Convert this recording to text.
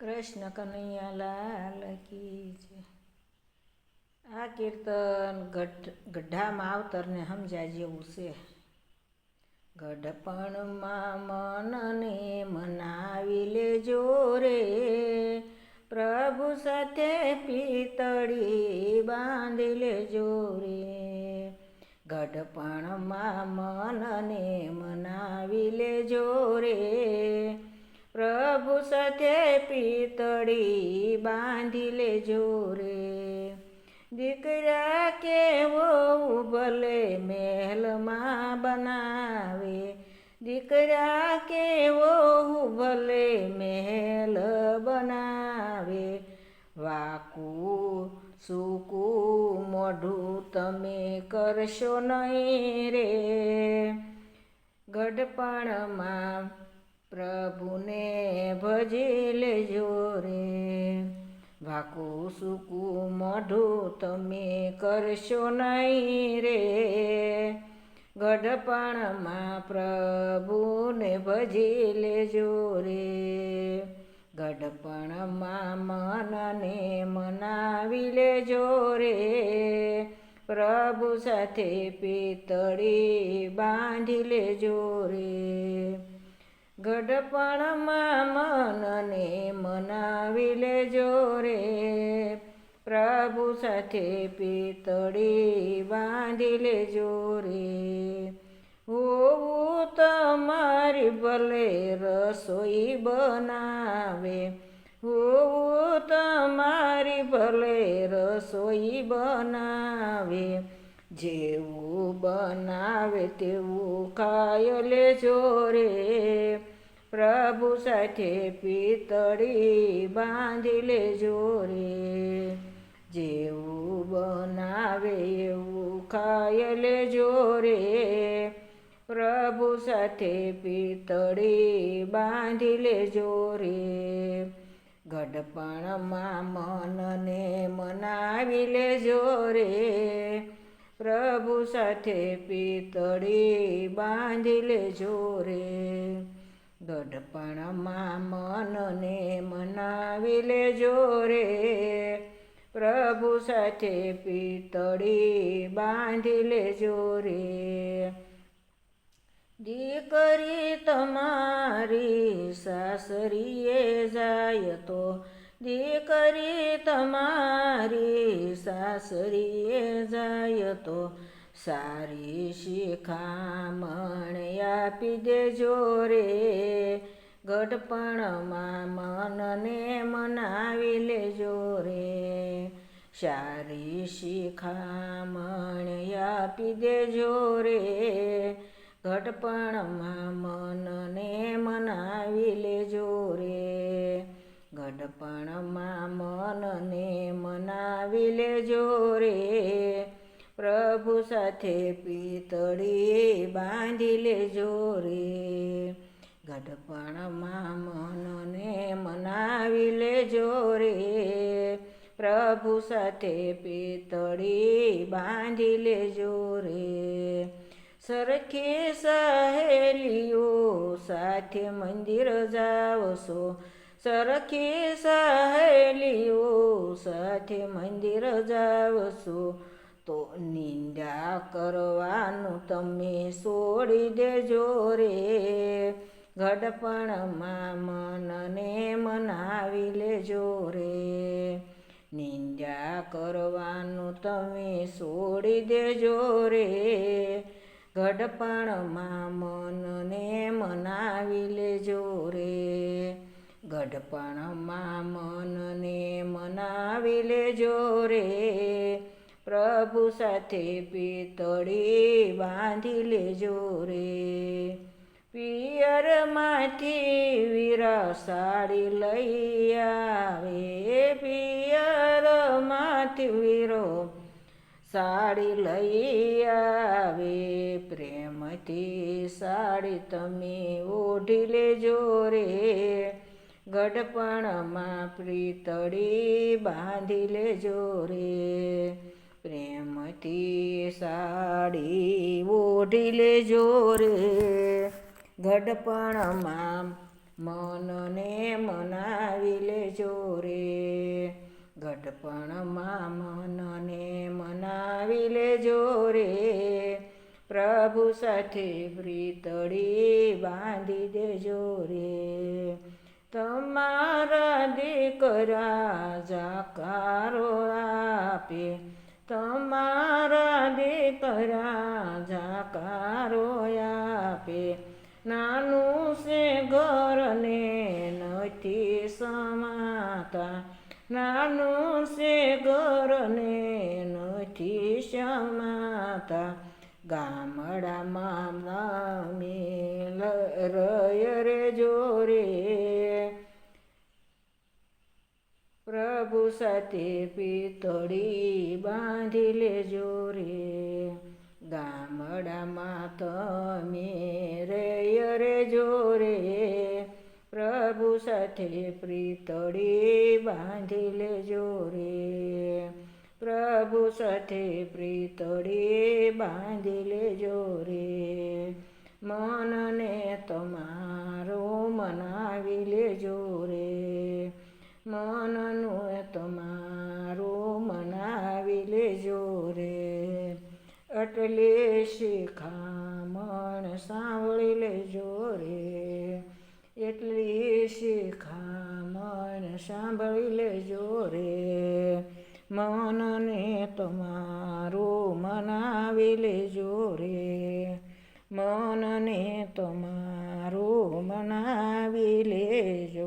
કૃષ્ણ કનૈયા લાલ કી છે. આ કીર્તન ગઢ ગઢા માવતરને સમજ્યા જેવું છે. ગઢપણમાં મનને મનાવી લેજો રે. પ્રભુ સાથે પિતળી બાંધી લેજો રે. ગઢપણમાં મનને મનાવી લેજો સાથે પિતળી બાંધી લેજો રે. દીકરા કેવો ભલે મહેલમાં બનાવે. દીકરા કેવો ભલે મહેલ બનાવે. વાકું, સૂકું, મોઢું તમે કરશો નહીં રે. ગઢપણમાં પ્રભુને ભજી લેજો રે વાકું સૂકું મોઢું તમે કરશો નહીં રે. ગઢપણમાં પ્રભુને ભજી લેજો રે ગઢપણમાં મનને મનાવી લેજો રે પ્રભુ સાથે પિતળી બાંધી લેજો રે ગઢપણમાં મનને મનાવી લેજો રે. પ્રભુ સાથે પિતળી બાંધી લેજો રે. હોવું તમારી ભલે રસોઈ બનાવે, હોવું તમારી ભલે રસોઈ બનાવે, જેવું બનાવે તેવું ખાય લેજો રે. પ્રભુ સાથે પિતળી બાંધી લેજો રે. જેવું બનાવે એવું ખાય લેજો રે. પ્રભુ સાથે પિતળી બાંધી લેજો રે. ગઢપણમાં મનને મનાવી લેજો રે. પ્રભુ સાથે પિતળી બાંધી લેજો રે. ગઢપણમાં મનને મનાવી લેજો રે. પ્રભુ સાથે પિતળી બાંધી લેજો રે. દીકરી તમારી સાસરીએ જાય તો દીકરી તમારી સાસરીએ જાય તો સારી શિખામણ આપી દેજો રે. ગઢપણમાં મનને મનાવી લેજો રે. સારી શિખામણ આપી દેજો રે. ગઢપણમાં સાથે પિતળી બાંધી લેજો રે. ગઢપણમાં મનને મનાવી લેજો રે. પ્રભુ સાથે પિતળી બાંધી લેજો રે. સરખી સહેલીઓ સાથે મંદિર જાવશો. સરખી સહેલીઓ સાથે મંદિર જાવશો. તો નિંદા કરવાનું તમે છોડી દેજો રે. ગઢપણમાં મનને મનાવી લેજો રે. નિંદા કરવાનું તમે છોડી દેજો રે. ગઢપણમાં મનને મનાવી લેજો રે. ગઢપણમાં મનને મનાવી લેજો રે. પ્રભુ સાથે પિતળી બાંધી લેજો રે. પિયરમાંથી વીરા સાડી લઈ આવે. પિયરમાંથી વીરો સાડી લઈ આવે. પ્રેમથી સાડી તમે ઓઢી લેજો રે. ગઢપણમાં પ્રીતળી બાંધી લેજો રે. પ્રેમથી સાડી ઓઢી લેજો રે. ગઢપણમાં મનને મનાવી લેજો જોરે ગઢપણમાં મનને મનાવી લેજો રે. પ્રભુ સાથે પ્રીતળી બાંધી દેજો રે. તમારા દીકરા જાકારો આપે. સમાતા નાનું છે ઘરને નથી સમાતા. ગામડામાં મેલ રય રે જોરે. પ્રભુ સાથે પિતળી બાંધી લેજો રે. ગામડામાં તમે રેય રે જોરે. પ્રભુ સાથે પ્રીતળી બાંધી લેજો રે. પ્રભુ સાથે પ્રીતળી બાંધી લેજો રે. મનને તમારો મનાવી લેજો રે. મનનું તમારું મનાવી લેજો રે. અટલે શિખામણ સાંભળી લેજો રે. એટલી શિખામણ સાંભળી લેજો રે મનને તમારું મનાવી લેજો રે મનને તમારું મનાવી લેજો